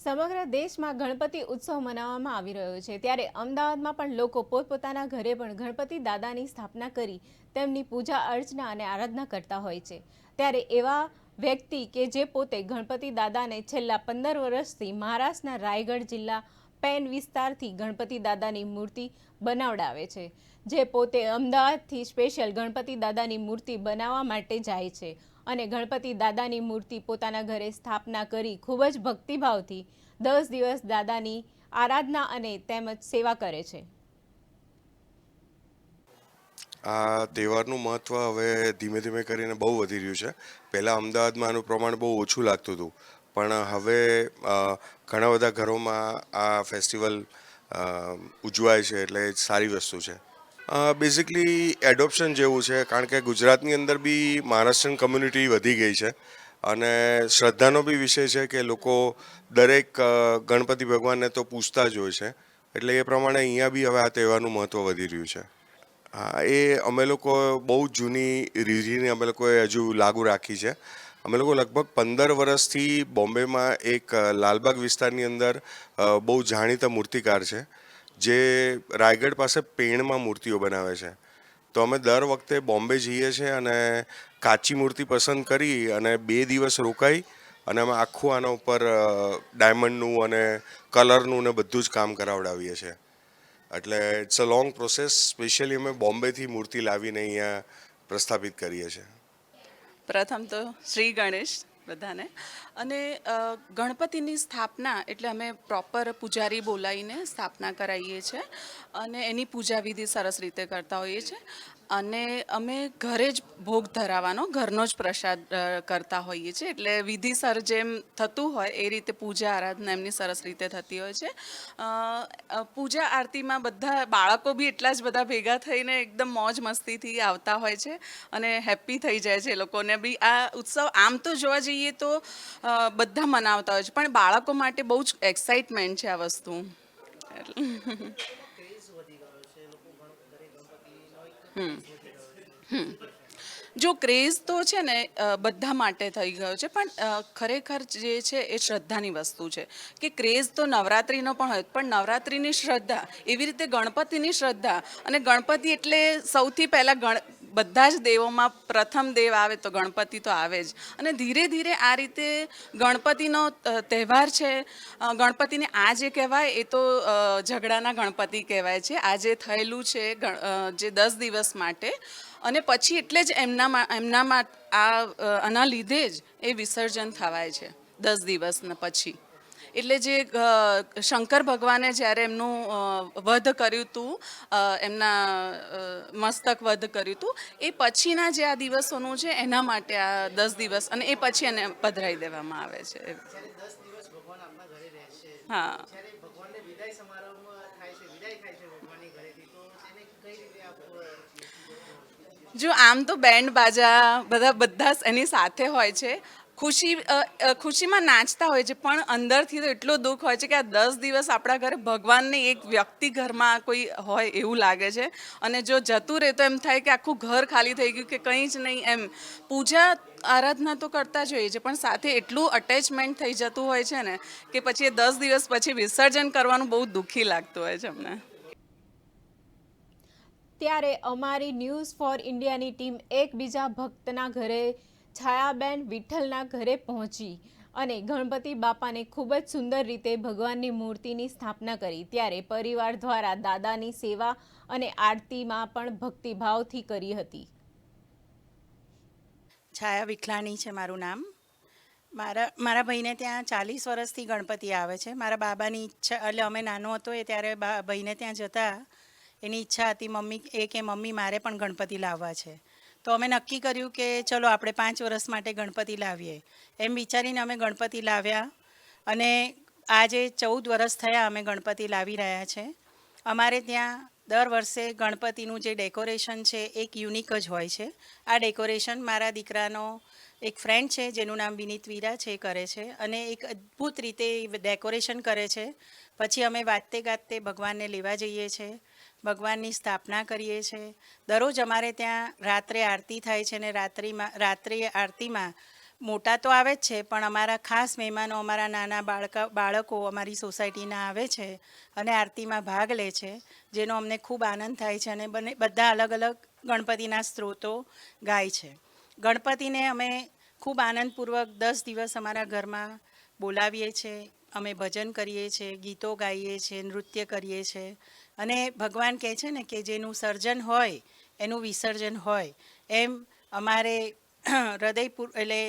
સમગ્ર દેશમાં ગણપતિ ઉત્સવ મનાવવામાં આવી રહ્યો છે. ત્યારે અમદાવાદમાં પણ લોકો પોતપોતાના ઘરે પણ ગણપતિ દાદાની સ્થાપના કરી તેમની પૂજા, અર્ચના અને આરાધના કરતા હોય છે. ત્યારે એવા વ્યક્તિ કે જે પોતે ગણપતિ દાદાને છેલ્લા પંદર વર્ષથી મહારાષ્ટ્રના રાયગઢ જિલ્લા પેન વિસ્તારથી ગણપતિ દાદાની મૂર્તિ બનાવડાવે છે. જે પોતે અમદાવાદથી સ્પેશિયલ ગણપતિ દાદાની મૂર્તિ બનાવવા માટે જાય છે. અને ગણપતિ દાદાની મૂર્તિ પોતાના ઘરે સ્થાપના કરી ખૂબ જ ભક્તિભાવથી દસ દિવસ દાદાની આરાધના અને તેમજ સેવા કરે છે. આ તહેવારનું મહત્ત્વ હવે ધીમે ધીમે કરીને બહુ વધી રહ્યું છે. પહેલાં અમદાવાદમાં આનું પ્રમાણ બહુ ઓછું લાગતું હતું. પણ હવે ઘણા બધા ઘરોમાં આ ફેસ્ટિવલ ઉજવાય છે એટલે સારી વસ્તુ છે. બેઝિકલી એડોપ્શન જેવું છે, કારણ કે ગુજરાતની અંદર બી મહારાષ્ટ્રન કમ્યુનિટી વધી ગઈ છે. અને શ્રદ્ધાનો બી વિષય છે કે લોકો દરેક ગણપતિ ભગવાનને તો પૂછતા જ હોય છે. એટલે એ પ્રમાણે અહીંયા બી હવે આ તહેવારનું મહત્ત્વ વધી રહ્યું છે. હા, એ અમે લોકો બહુ જૂની રીઝીને અમે લોકોએ હજુ લાગુ રાખી છે. અમે લોકો લગભગ પંદર વર્ષથી બોમ્બેમાં એક લાલબાગ વિસ્તારની અંદર બહુ જાણીતા મૂર્તિકાર છે. જે રાયગઢ પાસે પેણમાં મૂર્તિઓ બનાવે છે. તો અમે દર વખતે બોમ્બે જઈએ છીએ અને કાચી મૂર્તિ પસંદ કરી અને બે દિવસ રોકાઈ અને અમે આખું આના ઉપર ડાયમંડનું અને કલરનું ને બધું જ કામ કરાવડાવીએ છીએ. એટલે it's a long process specially અમે બોમ્બેથી મૂર્તિ લાવીને અહીંયા પ્રસ્થાપિત કરીએ છીએ. પ્રથમ તો શ્રી ગણેશ બધાને. અને ગણપતિની સ્થાપના એટલે અમે પ્રોપર પૂજારી બોલાવીને સ્થાપના કરાવીએ છીએ અને એની પૂજા વિધિ સરસ રીતે કરતા હોઈએ છીએ અને અમે ઘરે જ ભોગ ધરાવવાનો, ઘરનો જ પ્રસાદ કરતા હોઈએ છીએ. એટલે વિધિસર જેમ થતું હોય, એ રીતે પૂજા આરાધના એમની સરસ રીતે થતી હોય છે. પૂજા આરતીમાં બધા બાળકો બી એટલા જ બધા ભેગા થઈને એકદમ મોજ મસ્તીથી આવતા હોય છે અને હેપી થઈ જાય છે એ લોકોને બી. આ ઉત્સવ આમ તો જોવા જઈએ તો બધા મનાવતા હોય છે, પણ બાળકો માટે બહુ જ એક્સાઇટમેન્ટ છે આ વસ્તુ. એટલે જો ક્રેઝ તો છે ને બધા માટે થઈ ગયો છે, પણ ખરેખર જે છે એ શ્રદ્ધાની વસ્તુ છે. કે ક્રેઝ તો નવરાત્રિનો પણ હોય, પણ નવરાત્રિની શ્રદ્ધા, એવી રીતે ગણપતિની શ્રદ્ધા, અને ગણપતિ એટલે સૌથી પહેલાં ગણ બધા જ દેવોમાં પ્રથમ દેવ આવે તો ગણપતિ તો આવે જ. અને ધીરે ધીરે આ રીતે ગણપતિનો તહેવાર છે ગણપતિને આ જે કહેવાય એ તો ઝઘડાના ગણપતિ કહેવાય છે. આ જે થયેલું છે જે દસ દિવસ માટે. અને પછી એટલે જ એમનામાં એમનામાં આ આના લીધે જ એ વિસર્જન થવાય છે, દસ દિવસના પછી. એટલે જે શંકર ભગવાને જ્યારે એમનું વધ કર્યું હતું એમના મસ્તક વધ કર્યું હતું એ પછીના જે આ દિવસોનું છે એના માટે આ દસ દિવસ અને એ પછી એને પધરાઈ દેવામાં આવે છે. હા. જો આમ તો બેન્ડ બાજા બધા બધા એની સાથે હોય છે ખુશી ખુશીમાં નાચતા હોય છે, પણ અંદરથી તો એટલો દુઃખ હોય છે કે આ દસ દિવસ આપણા ઘરે ભગવાનને એક વ્યક્તિ ઘરમાં કોઈ હોય એવું લાગે છે. અને જો જતું રહે તો એમ થાય કે આખું ઘર ખાલી થઈ ગયું કે કંઈ જ નહીં એમ. પૂજા, આરાધના તો કરતા જ હોઈએ છીએ, પણ સાથે એટલું અટેચમેન્ટ થઈ જતું હોય છે ને કે પછી એ દસ દિવસ પછી વિસર્જન કરવાનું બહુ દુઃખી લાગતું હોય છે અમને. ત્યારે અમારી ન્યૂઝ ફોર ઇન્ડિયાની ટીમ એકબીજા ભક્તના ઘરે છાયાબેન વિઠ્ઠલના ઘરે પહોંચી અને ગણપતિ બાપાને ખૂબ જ સુંદર રીતે ભગવાનની મૂર્તિની સ્થાપના કરી. ત્યારે પરિવાર દ્વારા દાદાની સેવા અને આરતીમાં પણ ભક્તિભાવથી કરી હતી. છાયા વિઠલાણી છે મારું નામ. મારા મારા ભાઈને ત્યાં ચાલીસ વર્ષથી ગણપતિ આવે છે. મારા બાબાની ઈચ્છા, એટલે અમે નાનો હતો એ ત્યારે બા, ભાઈને ત્યાં જતા. એની ઈચ્છા હતી, મમ્મી, એ કે મમ્મી, મારે પણ ગણપતિ લાવવા છે. તો અમે નક્કી કર્યું કે ચલો આપણે પાંચ વર્ષ માટે ગણપતિ લાવીએ. એમ વિચારીને અમે ગણપતિ લાવ્યા અને આજે ચૌદ વર્ષ થયા અમે ગણપતિ લાવી રહ્યા છે. અમારે ત્યાં દર વર્ષે ગણપતિનું જે ડેકોરેશન છે એક યુનિક જ હોય છે. આ ડેકોરેશન મારા દીકરાનો એક ફ્રેન્ડ છે, જેનું નામ વિનીત વીરા છે કરે છે. અને એક અદ્ભુત રીતે ડેકોરેશન કરે છે. પછી અમે વાતે ગાતે ભગવાનને લેવા જઈએ છીએ ભગવાનની સ્થાપના કરીએ છીએ દરરોજ અમારે ત્યાં રાત્રે આરતી થાય છે અને રાત્રિમાં, રાત્રે આરતીમાં મોટા તો આવે જ છે, પણ અમારા ખાસ મહેમાનો, અમારા નાના બાળકા, બાળકો અમારી સોસાયટીના આવે છે અને આરતીમાં ભાગ લે છે, જેનો અમને ખૂબ આનંદ થાય છે અને બંને, બધા અલગ અલગ ગણપતિના સ્ત્રોતો ગાય છે. ગણપતિને અમે ખૂબ આનંદપૂર્વક દસ દિવસ અમારા ઘરમાં બોલાવીએ છીએ અમે ભજન કરીએ છીએ ગીતો ગાઈએ છીએ નૃત્ય કરીએ છીએ અને ભગવાન કહે છે ને કે જેનું સર્જન હોય, એનું વિસર્જન હોય, એમ અમારે હૃદયપૂર એટલે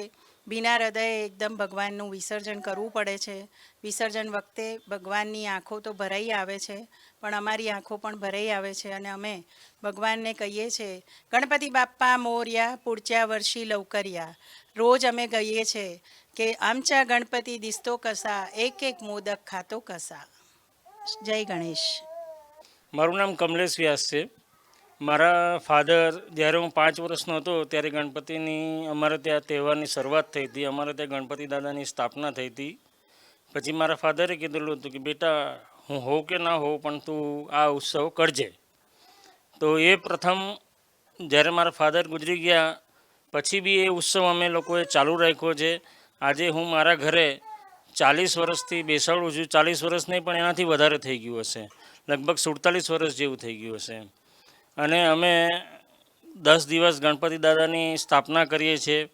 ભીના હૃદયે એકદમ ભગવાનનું વિસર્જન કરવું પડે છે. વિસર્જન વખતે ભગવાનની આંખો તો ભરાઈ આવે છે, પણ અમારી આંખો પણ ભરાઈ આવે છે અને અમે ભગવાનને કહીએ છીએ ગણપતિ બાપ્પા મોર્યા પૂડચ્યા વર્ષી લવકરિયા. રોજ અમે કહીએ છીએ કે આમચા ગણપતિ દિસતો કસા, એક એક મોદક ખાતો કસા. જય ગણેશ. મારું નામ કમલેશ વ્યાસ છે. મારા ફાધર, જ્યારે હું પાંચ વર્ષનો હતો, ત્યારે ગણપતિની અમારે ત્યાં તહેવારની શરૂઆત થઈ હતી. અમારે ત્યાં ગણપતિ દાદાની સ્થાપના થઈ હતી. પછી મારા ફાધરે કીધેલું હતું કે, બેટા, હું હોઉં કે ના હોઉં, પણ તું આ ઉત્સવ કરજે. તો એ પ્રથમ જ્યારે મારા ફાધર ગુજરી ગયા, પછી બી એ ઉત્સવ અમે લોકોએ ચાલુ રાખ્યો છે. આજે હું મારા ઘરે ચાલીસ વર્ષથી બેસાડું છું. ચાલીસ વર્ષ નહીં, પણ એનાથી વધારે થઈ ગયું હશે. લગભગ સુડતાલીસ વર્ષ જેવું થઈ ગયું હશે. અને અમે દસ દિવસ ગણપતિ દાદાની સ્થાપના કરીએ છીએ.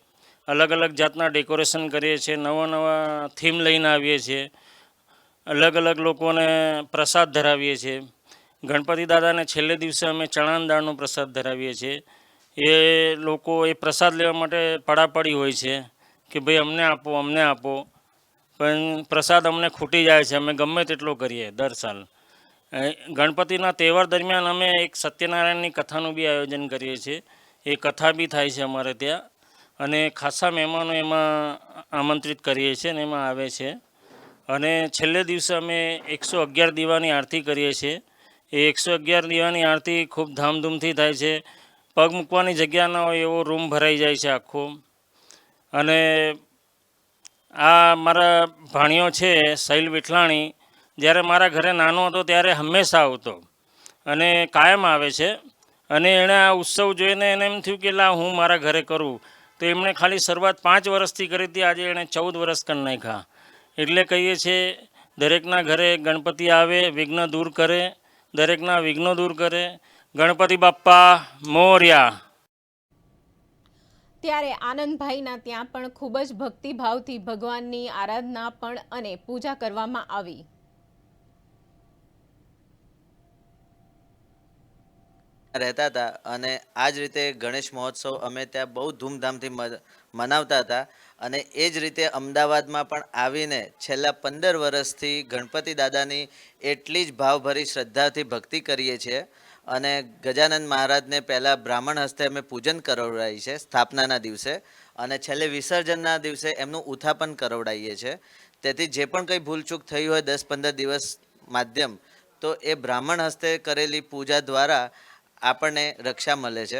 અલગ અલગ જાતના ડેકોરેશન કરીએ છીએ, નવા નવા થીમ લઈને આવીએ છીએ. અલગ અલગ લોકોને પ્રસાદ ધરાવીએ છીએ. ગણપતિ દાદાને છેલ્લે દિવસે અમે ચણાન દાળનો પ્રસાદ ધરાવીએ છીએ. એ લોકો એ પ્રસાદ લેવા માટે પડાપડી હોય છે કે ભાઈ અમને આપો અમને આપો. પણ પ્રસાદ અમને ખૂટી જાય છે, અમે ગમે તેટલો કરીએ દર સાલ. ગણપતિના તહેવાર દરમિયાન અમે એક સત્યનારાયણની કથાનું બી આયોજન કરીએ છીએ. એ કથા બી થાય છે અમારે ત્યાં. અને ખાસા મહેમાનો એમાં આમંત્રિત કરીએ છીએ અને એમાં આવે છે. અને છેલ્લે દિવસે અમે એકસો અગિયાર દીવાની આરતી કરીએ છીએ. એ એકસો અગિયાર દીવાની આરતી ખૂબ ધામધૂમથી થાય છે. પગ મૂકવાની જગ્યા ના હોય એવો રૂમ ભરાઈ જાય છે આખો. અને આ મારા ભાણિયો છે, શૈલ વિઠલાણી જ્યારે મારા ઘરે નાનો હતો ત્યારે હંમેશા આવતો અને કાયમ આવે છે. અને એણે આ ઉત્સવ જોઈને એને એમ થયું કે, લા, હું મારા ઘરે કરું. તો એમણે ખાલી શરૂઆત પાંચ વર્ષથી કરી હતી, આજે એણે ચૌદ વર્ષ કરી નાખ્યા. એટલે કહીએ છીએ દરેકના ઘરે ગણપતિ આવે, વિઘ્ન દૂર કરે, દરેકના વિઘ્નો દૂર કરે. ગણપતિ બાપ્પા, મોર્યા. ત્યારે આનંદભાઈના ત્યાં પણ ખૂબ જ ભક્તિભાવથી ભગવાનની આરાધના પણ અને પૂજા કરવામાં આવી. રહેતા હતા અને આ જ રીતે ગણેશ મહોત્સવ અમે ત્યાં બહુ ધૂમધામથી મનાવતા હતા અને એ જ રીતે અમદાવાદમાં પણ આવીને છેલ્લા પંદર વર્ષથી ગણપતિ દાદાની એટલી જ ભાવભરી શ્રદ્ધાથી ભક્તિ કરીએ છીએ અને ગજાનંદ મહારાજને પહેલાં બ્રાહ્મણ હસ્તે અમે પૂજન કરાવડાવીએ છે સ્થાપનાના દિવસે અને છેલ્લે વિસર્જનના દિવસે એમનું ઉથાપન કરાવડાવીએ છીએ. તેથી જે પણ કંઈ ભૂલચૂક થઈ હોય દસ પંદર દિવસ માધ્યમ તો એ બ્રાહ્મણ હસ્તે કરેલી પૂજા દ્વારા આપણને રક્ષા મળે છે.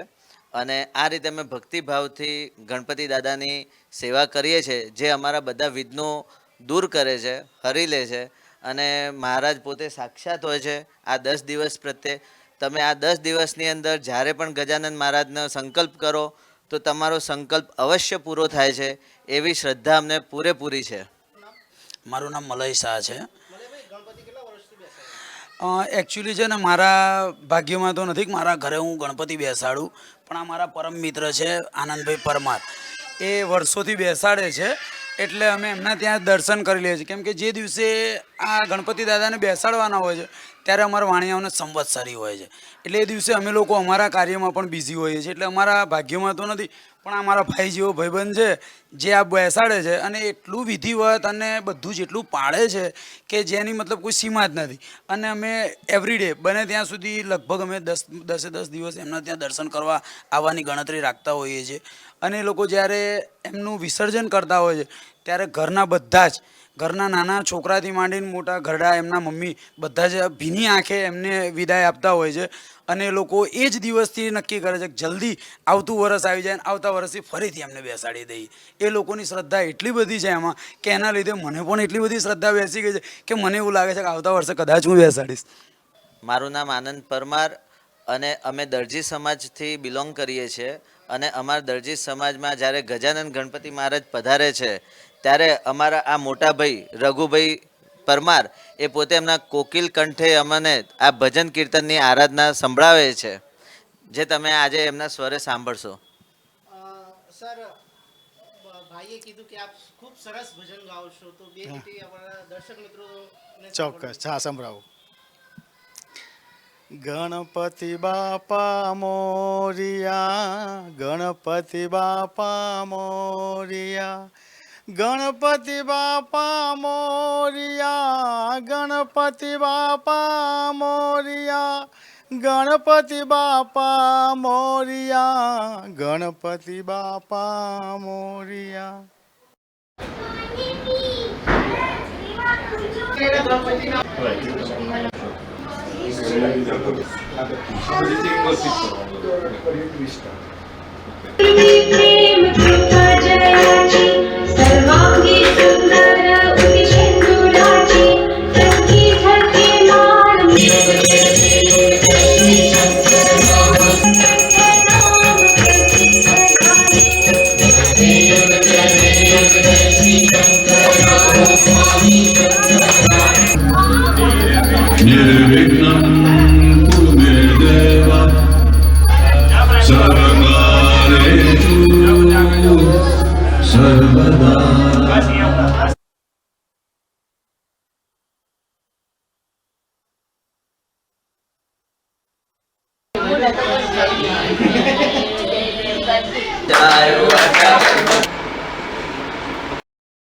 અને આ રીતે અમે ભક્તિભાવથી ગણપતિ દાદાની સેવા કરીએ છીએ, જે અમારા બધા વિઘ્નો દૂર કરે છે, હરી લે છે. અને મહારાજ પોતે સાક્ષાત હોય છે, આ દસ દિવસ પ્રત્યે. તમે આ દસ દિવસની અંદર જ્યારે પણ ગજાનંદ મહારાજનો સંકલ્પ કરો, તો તમારો સંકલ્પ અવશ્ય પૂરો થાય છે, એવી શ્રદ્ધા અમને પૂરેપૂરી છે. મારું નામ મલય શાહ છે. એકચ્યુઅલી છે ને મારા ભાગ્યમાં તો નથી મારા ઘરે હું ગણપતિ બેસાડું, પણ આ મારા પરમ મિત્ર છે આનંદભાઈ પરમાર. એ વર્ષોથી બેસાડે છે, એટલે અમે એમના ત્યાં દર્શન કરી લઈએ છીએ. કેમ કે જે દિવસે આ ગણપતિ દાદાને બેસાડવાના હોય છે ત્યારે અમારા વાણિયાઓને સંવત્સરી હોય છે. એટલે એ દિવસે અમે લોકો અમારા કાર્યમાં પણ બિઝી હોઈએ છીએ. એટલે અમારા ભાગ્યમાં તો નથી, પણ અમારા ભાઈ જેવો ભાઈબંધ છે, જે આ બેસાડે છે અને એટલું વિધિવત અને બધું જ એટલું પાળે છે કે જેની મતલબ કોઈ સીમા જ નથી. અને અમે એવરીડે બને ત્યાં સુધી લગભગ અમે દસ, દસે દસ દિવસ એમના ત્યાં દર્શન કરવા આવવાની ગણતરી રાખતા હોઈએ છીએ. અને એ લોકો જ્યારે એમનું વિસર્જન કરતા હોય છે, ત્યારે ઘરના બધા જ ઘરના નાના છોકરાથી માંડીને મોટા ઘરડા એમના મમ્મી બધા જ ભીની આંખે એમને વિદાય આપતા હોય છે. અને એ લોકો એ જ દિવસથી નક્કી કરે છે કે જલ્દી આવતું વરસ આવી જાય અને આવતા વર્ષથી ફરીથી એમને બેસાડી દઈએ એ લોકોની શ્રદ્ધા એટલી બધી છે એમાં કે એના લીધે મને પણ એટલી બધી શ્રદ્ધા બેસી ગઈ છે કે મને એવું લાગે છે કે આવતા વર્ષે કદાચ હું બેસાડીશ. મારું નામ આનંદ પરમાર. અને અમે દરજી સમાજથી બિલોંગ કરીએ છીએ અને અમારા દરજી સમાજમાં જ્યારે ગજાનંદ ગણપતિ મહારાજ પધારે છે ત્યારે અમારા આ મોટા ભાઈ રઘુભાઈ પરમાર એ પોતે એમના કોકિલ કંઠે અમને આ ભજન કીર્તનની આરાધના સંભળાવે છે. જે તમે આજે એમના સ્વરે સાંભળશો. સર ભાઈએ કીધું કે આપ ખૂબ સરસ ભજન ગાઓ છો તો બે અમારા દર્શક મિત્રો ચોક્કસ. હા સંભળાવું. ગણપતિ બાપા મોરિયા ગણપતિ બાપા મોરિયા ગણપતિ બાપા મોરિયા ગણપતિ બાપા મોરિયા ગણપતિ બાપા મોરિયા ગણપતિ બાપા મોરિયા. ગણપતિ सर्वांगी सुंदर